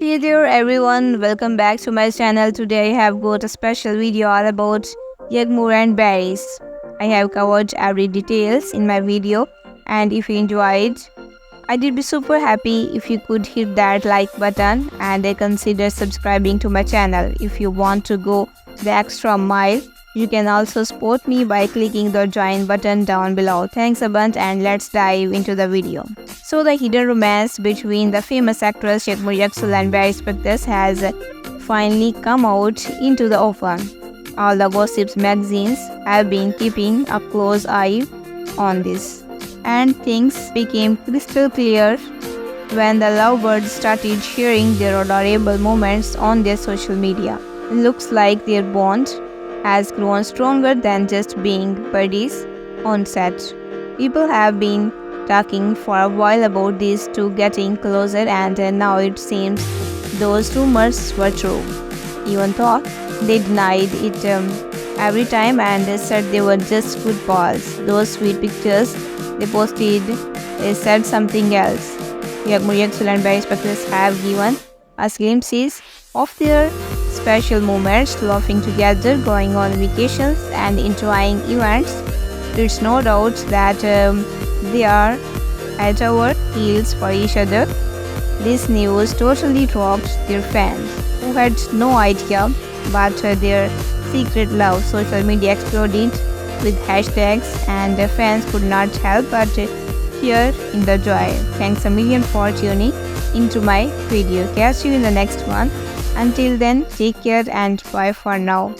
Hey there everyone, welcome back to my channel. Today I have got a special video all about Yagmur and berries. I have covered every details in my video and if you enjoyed, I did be super happy if you could hit that like button and consider subscribing to my channel. If you want to go the extra mile, you can also support me by clicking the join button down below. Thanks a bunch and let's dive into the video. So the hidden romance between the famous actress Yagmur Yaksul and Barry Spectus has finally come out into the open. All the gossips magazines have been keeping a close eye on this. And things became crystal clear when the lovebirds started sharing their adorable moments on their social media. Looks like their bond has grown stronger than just being buddies on set. People have been talking for a while about these two getting closer, and now it seems those rumors were true. Even though they denied it um, every time and they said they were just good balls. Those sweet pictures they posted they said something else. Yagmur Yaksul and Barry Spectus have given us glimpses of their special moments, laughing together, going on vacations, and enjoying events. There's no doubt that um, they are at our heels for each other. This news totally dropped their fans, who had no idea but uh, their secret love. Social media exploded with hashtags, and the fans could not help but share in the joy. Thanks a million for tuning into my video. Catch you in the next one. Until then, take care and bye for now.